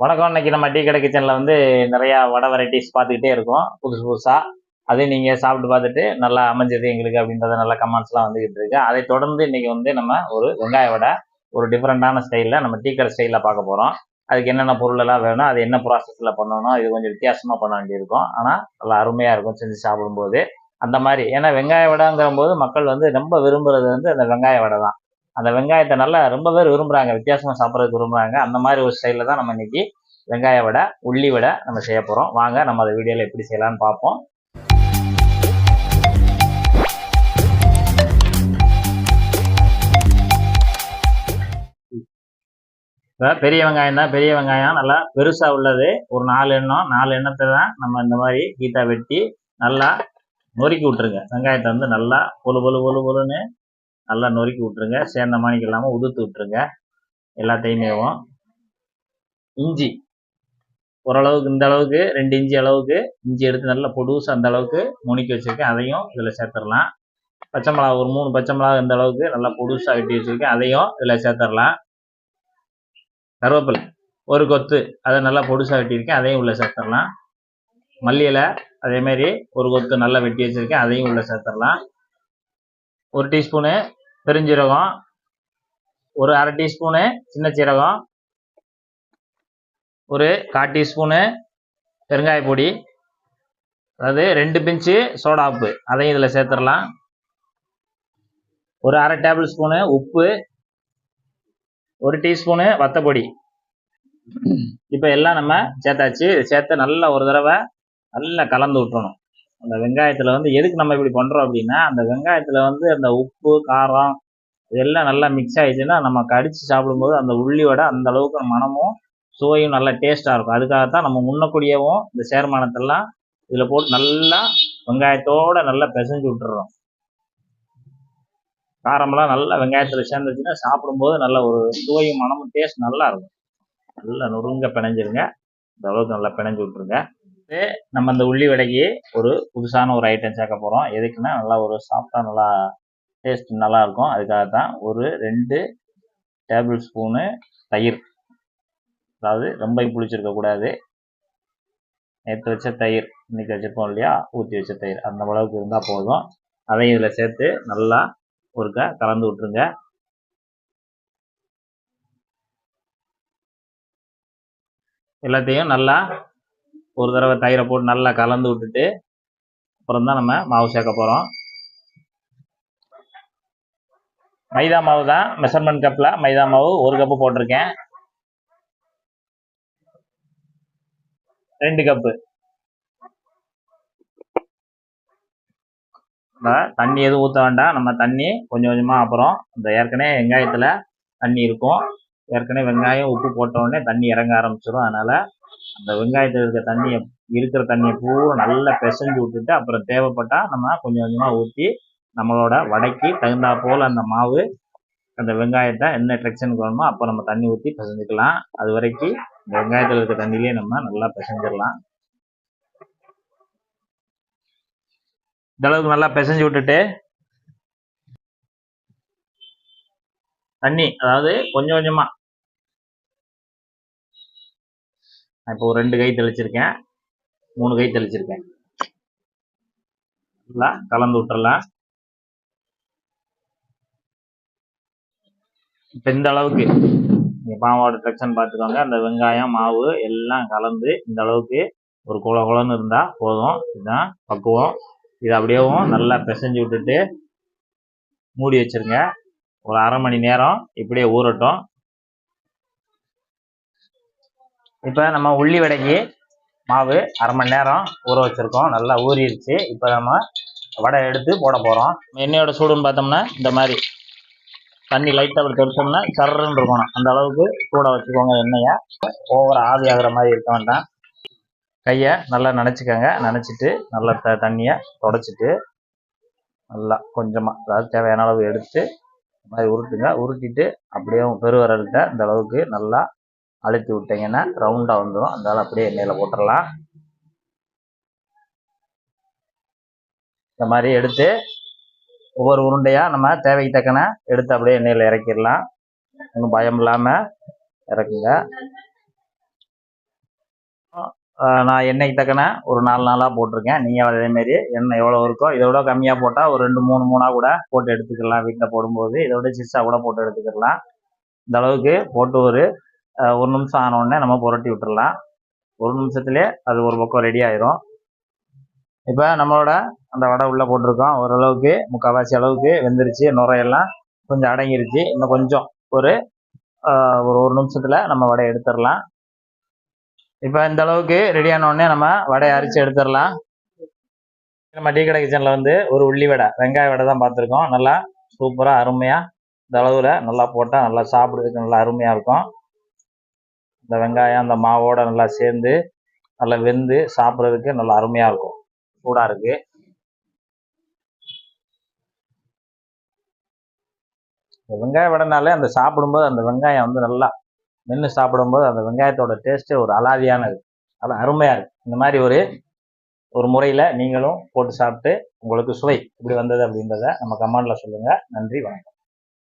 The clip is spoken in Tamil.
வணக்கம். இன்னைக்கு நம்ம டீ கடை கிச்சனில் வந்து நிறையா வடை வெரைட்டிஸ் பார்த்துக்கிட்டே இருக்கோம். புதுசு புதுசாக அதையும் நீங்கள் சாப்பிட்டு பார்த்துட்டு நல்லா அமைஞ்சது எங்களுக்கு அப்படின்றத நல்ல கமெண்ட்ஸ்லாம் வந்துக்கிட்டு இருக்கு. அதை தொடர்ந்து இன்னைக்கு வந்து நம்ம ஒரு வெங்காய வடை ஒரு டிஃப்ரெண்ட்டான ஸ்டைலில் நம்ம டீ கடை ஸ்டைலில் பார்க்க போகிறோம் அதுக்கு என்னென்ன பொருளெல்லாம் வேணும் அது என்ன ப்ராசஸில் பண்ணணும் இது கொஞ்சம் வித்தியாசமாக பண்ண வேண்டியிருக்கும். ஆனால் நல்லா அருமையாக இருக்கும் செஞ்சு சாப்பிடும்போது. அந்த மாதிரி. ஏன்னா வெங்காய வடைங்கிற போது மக்கள் வந்து ரொம்ப விரும்புகிறது வந்து அந்த வெங்காய வடை தான் அந்த வெங்காயத்தை நல்லா ரொம்ப பேர் விரும்புகிறாங்க வித்தியாசமாக சாப்பிட்றதுக்கு விரும்புகிறாங்க அந்த மாதிரி ஒரு ஸ்டைலில் தான் நம்ம இன்னைக்கு வெங்காய வடை உள்ளி வடை நம்ம செய்ய போகிறோம் வாங்க நம்ம அதை வீடியோவில் எப்படி செய்யலாம்னு பார்ப்போம். இப்போ பெரிய வெங்காயம் தான் பெரிய வெங்காயம். நல்லா பெருசாக உள்ளது. ஒரு நாலு எண்ணம் நாலு எண்ணத்தை தான் நம்ம இந்த மாதிரி கீட்டா வெட்டி நல்லா நொறுக்கி விட்ருங்க வெங்காயத்தை வந்து நல்லா பொழு பொழு பொழு பொழுன்னு நல்லா நொறுக்கி விட்ருங்க சேர்ந்த மாணிக்கு இல்லாமல் உதுத்து விட்ருங்க எல்லாத்தையுமேவும் இஞ்சி. ஓரளவுக்கு இந்த அளவுக்கு ரெண்டு இஞ்சி அளவுக்கு இஞ்சி எடுத்து நல்லா பொடுசு அந்த அளவுக்கு நுணுக்கி வச்சுருக்கேன். அதையும் இதில் சேர்த்துடலாம். பச்சை மிளகா ஒரு மூணு பச்சை மிளகா இந்த அளவுக்கு நல்லா பொடுசாக வெட்டி வச்சுருக்கேன். அதையும் இதில் சேர்த்துடலாம். கருவேப்பிலை ஒரு கொத்து. அதை நல்லா பொடுசாக வெட்டியிருக்கேன் அதையும் உள்ளே சேர்த்துடலாம். மல்லி இலை அதேமாரி ஒரு கொத்து நல்லா வெட்டி வச்சுருக்கேன். அதையும் உள்ளே சேர்த்துடலாம். ஒரு டீஸ்பூனு பெருஞ்சீரகம் ஒரு அரை டீஸ்பூனு சின்ன சீரகம் ஒரு கால் டீஸ்பூனு பெருங்காய பொடி அதாவது ரெண்டு பிஞ்சு சோடாப்பு அதையும் இதில் சேர்த்துடலாம். ஒரு அரை டேபிள் ஸ்பூனு உப்பு ஒரு டீஸ்பூனு வத்தப்பொடி. இப்போ எல்லாம் நம்ம சேர்த்தாச்சு. சேர்த்து நல்லா ஒரு தடவை நல்லா கலந்து விட்டுறணும். அந்த வெங்காயத்தில் வந்து எதுக்கு நம்ம இப்படி பண்ணுறோம் அப்படின்னா அந்த வெங்காயத்தில் வந்து அந்த உப்பு காரம் இதெல்லாம் நல்லா மிக்ஸ் ஆகிடுச்சுன்னா நம்ம கடிச்சு சாப்பிடும்போது அந்த உள்ளியோட அந்த அளவுக்கு மனமும் சுவையும் நல்லா டேஸ்ட்டாக இருக்கும். அதுக்காகத்தான் நம்ம முன்னக்கூடியவும் இந்த சேர்மானத்தெல்லாம் இதில் போட்டு நல்லா வெங்காயத்தோடு நல்லா பிசைஞ்சு விட்டுறோம். காரமெல்லாம் நல்லா வெங்காயத்தில் சேர்ந்துச்சுன்னா சாப்பிடும்போது நல்ல ஒரு சுவையும் மனமும் டேஸ்ட் நல்லா இருக்கும். நல்லா நொறுங்க பிணைஞ்சிருங்க. இந்த அளவுக்கு நல்லா பிணைஞ்சு விட்ருங்க இப்போ நம்ம இந்த உள்ளி வடைக்கு ஒரு புதுசான ஒரு ஐட்டம் சேர்க்க போகிறோம் எதுக்குன்னா நல்லா ஒரு சாஃப்டாக நல்லா டேஸ்ட் நல்லா இருக்கும். அதுக்காக தான் ஒரு ரெண்டு டேபிள் ஸ்பூனு தயிர். அதாவது ரொம்ப புளிச்சிருக்கக்கூடாது நேற்று வச்ச தயிர் இன்னைக்கு வச்சிருப்போம் இல்லையா? ஊற்றி வச்ச தயிர். அந்த அளவுக்கு இருந்தால் போதும். அதையும் இதில் சேர்த்து நல்லா ஒருக்க கலந்து விட்டுருங்க. எல்லாத்தையும் நல்லா ஒரு தடவை தயிரை போட்டு நல்லா கலந்து விட்டுட்டு அப்புறம் தான் நம்ம மாவு சேர்க்க போகிறோம் மைதா மாவு தான் மெஷர்மெண்ட் கப்பில் மைதா மாவு ஒரு கப்பு போட்டிருக்கேன். ரெண்டு கப்பு தண்ணி எதுவும் ஊற்ற வேண்டாம். நம்ம தண்ணி கொஞ்சம் கொஞ்சமாக அப்புறம் இந்த ஏற்கனவே வெங்காயத்தில் தண்ணி இருக்கும். ஏற்கனவே வெங்காயம் உப்பு போட்ட உடனே தண்ணி இறங்க ஆரம்பிச்சிடும் அதனால் அந்த வெங்காயத்தில் இருக்கிற தண்ணியை இருக்கிற தண்ணியை பூரா நல்லா பிசைஞ்சு விட்டுட்டு அப்புறம் தேவைப்பட்டால் நம்ம கொஞ்சம் கொஞ்சமாக ஊற்றி நம்மளோட வடைக்கு தகுந்தா போல் அந்த மாவு அந்த வெங்காயத்தை என்ன ட்ரெக்ஷனுக்கு வேணுமோ அப்போ நம்ம தண்ணி ஊற்றி பிசைஞ்சுக்கலாம். அது வரைக்கும் இந்த வெங்காயத்தில் இருக்க தண்ணியிலே நம்ம நல்லா பிசைஞ்சிடலாம். இந்த அளவுக்கு நல்லா பிசைஞ்சு விட்டுட்டு தண்ணி அதாவது கொஞ்சம் நான் இப்போ ஒரு ரெண்டு கை தெளிச்சிருக்கேன். மூணு கை தெளிச்சிருக்கேன். நல்லா கலந்து விட்டுறலாம். இப்போ இந்த அளவுக்கு நீங்கள் பாவோட டெக்ஷன் பார்த்துக்கோங்க. அந்த வெங்காயம் மாவு எல்லாம் கலந்து இந்த அளவுக்கு ஒரு குள குளன்னு இருந்தால் போதும். இதுதான் பக்குவம். இது அப்படியேவும் நல்லா பிசைஞ்சு விட்டுட்டு மூடி வச்சிருங்க. ஒரு அரை மணி நேரம் இப்படியே ஊறட்டும். இப்போ நம்ம உள்ளி வடைக்கு மாவு அரை மணி நேரம் ஊற வச்சுருக்கோம். நல்லா ஊறிடுச்சு. இப்போ நம்ம வடை எடுத்து போட போகிறோம் எண்ணெயோட சூடுன்னு பார்த்தோம்னா இந்த மாதிரி தண்ணி லைட்டாக அப்படி தெரிச்சோம்னா சர்றன்னு இருக்கணும் அந்த அளவுக்கு சூடாக வச்சுக்கோங்க எண்ணெயை. ஓவர ஆவி ஆகிற மாதிரி இருக்க வேண்டாம். கையை நல்லா நினச்சிக்கோங்க. நினச்சிட்டு நல்லா த தண்ணியை தொடச்சிட்டு நல்லா கொஞ்சமாக அதாவது தேவையான அளவு எடுத்து இந்த மாதிரி உருட்டுங்க. உருட்டிட்டு அப்படியே பெருவரல்கிட்ட இந்த அளவுக்கு நல்லா அழுத்தி விட்டிங்கன்னா ரவுண்டாக வந்துடும் அதனால் அப்படியே எண்ணெயில் போட்டுடலாம் இந்த மாதிரி எடுத்து ஒவ்வொரு உருண்டையாக நம்ம தேவைக்கு தக்கன எடுத்து அப்படியே எண்ணெயில் இறக்கிடலாம். ஒன்றும் பயம் இல்லாமல் இறக்குங்க. நான் எண்ணெய்க்கு தக்கன ஒரு நாலு நாளாக போட்டிருக்கேன். நீங்கள் அதேமாரி எண்ணெய் எவ்வளோ இருக்கோ இதை விட கம்மியாக போட்டால் ஒரு ரெண்டு மூணு மூணாக கூட போட்டு எடுத்துக்கலாம். வீட்டில் போடும்போது இதை விட சிஸ்ஸாக கூட போட்டு எடுத்துக்கலாம். இந்த அளவுக்கு போட்டு ஒரு ஒரு நிமிஷம் ஆன உடனே நம்ம புரட்டி விட்டுடலாம் ஒரு நிமிஷத்துலேயே அது ஒரு பக்கம் ரெடி ஆயிரும். இப்போ நம்மளோட அந்த வடை உள்ளே போட்டிருக்கோம். ஓரளவுக்கு முக்கால்வாசி அளவுக்கு வெந்துருச்சு நுரையெல்லாம் கொஞ்சம் அடங்கிருச்சு. இன்னும் கொஞ்சம் ஒரு ஒரு ஒரு நிமிஷத்தில் நம்ம வடையை எடுத்துடலாம். இப்போ இந்த அளவுக்கு ரெடியான உடனே நம்ம வடையை அரிச்சு எடுத்துடலாம். நம்ம டீ கடை கிச்சனில் வந்து ஒரு உள்ளி வடை வெங்காய வடை தான் பார்த்துருக்கோம். நல்லா சூப்பராக அருமையாக இந்த அளவில் நல்லா போட்டால் நல்லா சாப்பிட்றதுக்கு நல்லா அருமையாக இருக்கும். இந்த வெங்காயம் அந்த மாவோட நல்லா சேர்ந்து நல்லா வெந்து சாப்பிட்றதுக்கு நல்லா அருமையாக இருக்கும். சூடாக இருக்கு. இந்த வெங்காய வடைனாலே அந்த சாப்பிடும்போது அந்த வெங்காயம் வந்து நல்லா மென்று சாப்பிடும்போது அந்த வெங்காயத்தோட டேஸ்ட்டே ஒரு அலாதியானது. அது அருமையாக இருக்குது இந்த மாதிரி ஒரு ஒரு முறையில் நீங்களும் போட்டு சாப்பிட்டு உங்களுக்கு சுவை இப்படி வந்தது அப்படின்றத நம்ம கமெண்டில் சொல்லுங்கள் நன்றி வணக்கம்.